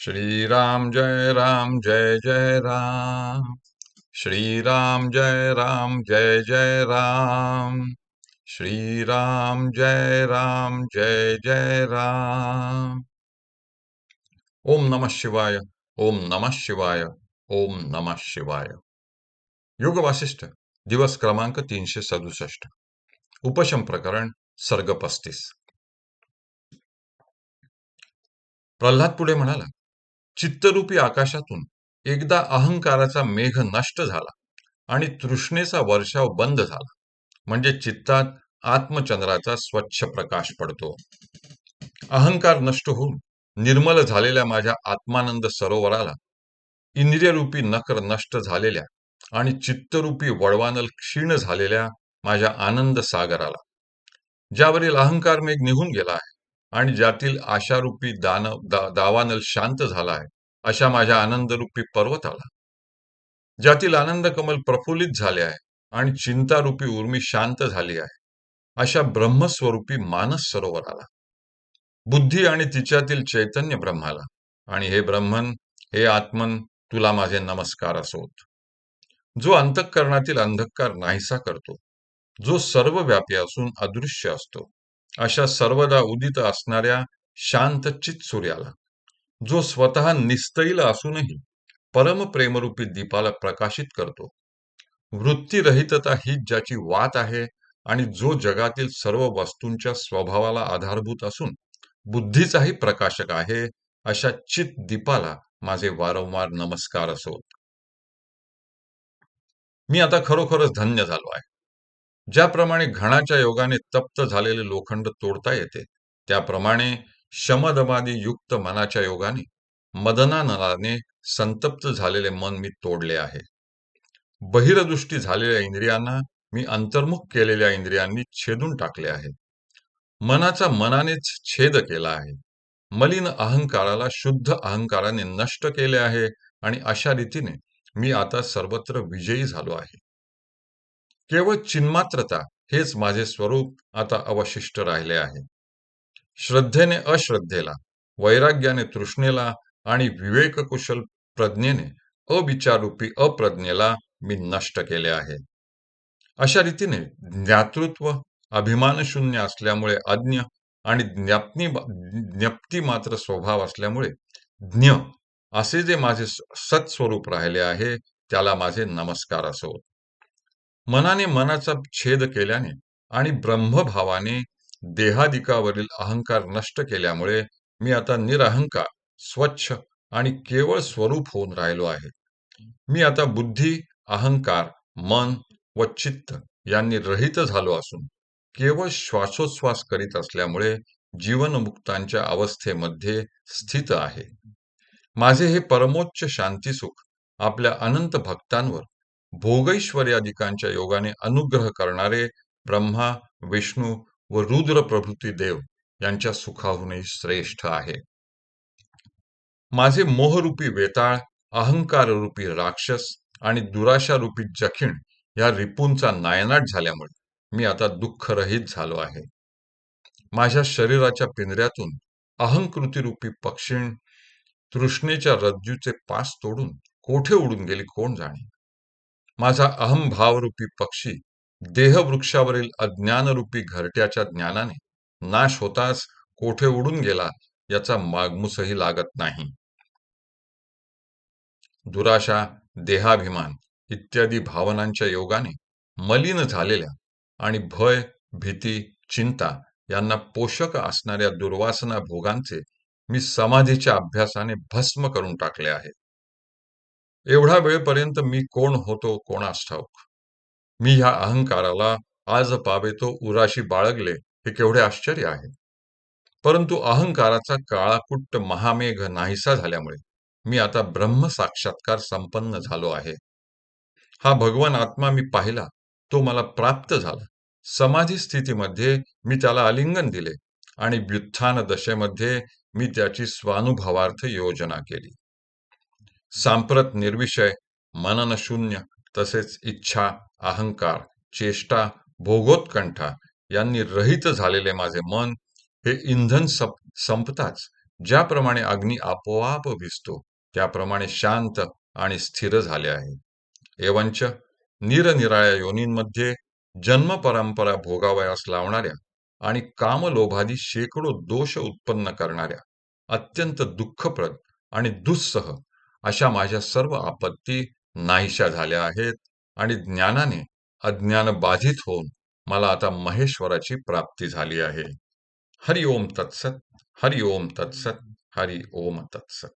श्रीराम जय राम जय जय राम श्रीराम जय राम जय जय राम श्रीराम जय राम जय जय राम ओम नमः शिवाय ओम नमः शिवाय ओम नमः शिवाय योग वासिष्ठ दिवस क्रमांक तीनशे सदुसष्ट उपशम प्रकरण सर्ग पस्तीस प्रल्हाद पुढे म्हणाला चित्तरूपी आकाशातून एकदा अहंकाराचा मेघ नष्ट झाला आणि तृष्णेचा वर्षाव बंद झाला. म्हणजे चित्तात आत्मचंद्राचा स्वच्छ प्रकाश पडतो. अहंकार नष्ट होऊन निर्मल झालेल्या माझ्या आत्मानंद सरोवराला इंद्रियरूपी नकर नष्ट झालेल्या आणि चित्तरूपी वळवानल क्षीण झालेल्या माझ्या आनंद सागराला ज्यावरील अहंकार मेघ निघून गेला आहे. आणि ज्यातील आशारूपी दान दा, दावानल शांत झाला आहे अशा माझ्या आनंदरूपी पर्वताला ज्यातील आनंद कमल प्रफुल्लित झाले आहे आणि चिंतारूपी उर्मी शांत झाली आहे अशा ब्रह्मस्वरूपी मानस सरोवराला बुद्धी आणि तिच्यातील चैतन्य ब्रह्माला आणि हे ब्रह्मन हे आत्मन तुला माझे नमस्कार असोत. जो अंतःकरणातील अंधकार नाहीसा करतो जो सर्वव्यापी असून अदृश्य असतो. अशा सर्वदा उदित असणाऱ्या शांतचित सूर्याला जो स्वतः निस्तैल असूनही परमप्रेमरूपी दीपाला प्रकाशित करतो. वृत्तीरहितता ही ज्याची वात आहे आणि जो जगातील सर्व वस्तूंच्या स्वभावाला आधारभूत असून बुद्धीचाही प्रकाशक आहे अशा चित दीपाला माझे वारंवार नमस्कार असोत मी आता खरोखरच धन्य झालो आहे. ज्याप्रमाणे घणाच्या योगाने तप्त झालेले लोखंड तोडता येते त्याप्रमाणे शमदमादी युक्त मनाच्या योगाने मदनानलाने संतप्त झालेले मन मी तोडले आहे. बहिरदृष्टी झालेल्या इंद्रियांना मी अंतर्मुख केलेल्या इंद्रियांनी छेदून टाकले आहे. मनाचा मनानेच छेद केला आहे. मलिन अहंकाराला शुद्ध अहंकाराने नष्ट केले आहे आणि अशा रीतीने मी आता सर्वत्र विजयी झालो आहे. केवळ चिन्मात्रता हेच माझे स्वरूप आता अवशिष्ट राहिले आहे. श्रद्धेने अश्रद्धेला वैराग्याने तृष्णेला आणि विवेककुशल प्रज्ञेने अविचारूपी अप्रज्ञेला मी नष्ट केले आहे. अशा रीतीने ज्ञातृत्व अभिमानशून्य असल्यामुळे अज्ञ आणि ज्ञापनी ज्ञप्ती मात्र स्वभाव असल्यामुळे ज्ञ असे जे माझे सत्स्वरूप राहिले आहे त्याला माझे नमस्कार असोत मनाने मनाचा छेद केल्याने आणि ब्रह्मभावाने देहादिकावरील अहंकार नष्ट केल्यामुळे मी आता निरहंकार स्वच्छ आणि केवळ स्वरूप होऊन राहिलो आहे. मी आता बुद्धी अहंकार मन व चित्त यांनी रहित झालो असून केवळ श्वासोच्छ्वास करीत असल्यामुळे जीवनमुक्तांच्या अवस्थेमध्ये स्थित आहे. माझे हे परमोच्च शांतीसुख आपल्या अनंत भक्तांवर भोगैश्वर्यादिकांच्या योगाने अनुग्रह करणारे ब्रह्मा विष्णू व रुद्र प्रभृती देव यांच्या सुखाहूनही श्रेष्ठ आहे. माझे मोहरूपी वेताळ अहंकाररूपी राक्षस आणि दुराशारूपी जखीण या रिपूंचा नायनाट झाल्यामुळे मी आता दुःखरहित झालो आहे. माझ्या शरीराच्या पिंजऱ्यातून अहंकृतीरूपी पक्षीण तृष्णेच्या रज्जूचे पास तोडून कोठे उडून गेली कोण जाणे? माझा अहमभावरूपी पक्षी देहवृक्षावरील अज्ञानरूपी घरट्याच्या ज्ञानाने नाश होताच कोठे उडून गेला याचा मागमूसही लागत नाही. दुराशा देहाभिमान इत्यादी भावनांच्या योगाने मलिन झालेल्या आणि भय भीती चिंता यांना पोषक असणाऱ्या दुर्वासना भोगांचे मी समाधीच्या अभ्यासाने भस्म करून टाकले आहे एवढा वेळपर्यंत मी कोण होतो कोणास ठाऊक? मी ह्या अहंकाराला आज पावेतो उराशी बाळगले हे केवढे आश्चर्य आहे. परंतु अहंकाराचा काळाकुट्ट महामेघ नाहीसा झाल्यामुळे मी आता ब्रह्म साक्षात्कार संपन्न झालो आहे. हा भगवान आत्मा मी पाहिला तो मला प्राप्त झाला. समाधी स्थितीमध्ये मी त्याला आलिंगन दिले आणि व्युत्थान दशेमध्ये मी त्याची स्वानुभवार्थ योजना केली. सांप्रत निर्विषय मननशून्य तसेच इच्छा अहंकार चेष्टा भोगोत्कंठा यांनी रहित झालेले माझे मन हे इंधन संपताच. ज्याप्रमाणे अग्नी आपोआप भिजतो त्याप्रमाणे शांत आणि स्थिर झाले आहे. एवंच निरनिराळ्या योनींमध्ये जन्म परंपरा भोगावयास लावणाऱ्या आणि कामलोभादी शेकडो दोष उत्पन्न करणाऱ्या अत्यंत दुःखप्रद आणि दुस्सह अशा माझ्या सर्व आपत्ती नाहीशा झाल्या आहेत आणि ज्ञानाने अज्ञान बाधित होऊन मला आता महेश्वराची प्राप्ती झाली आहे. हरि ओम तत्सत हरि ओम तत्सत हरि ओम तत्सत.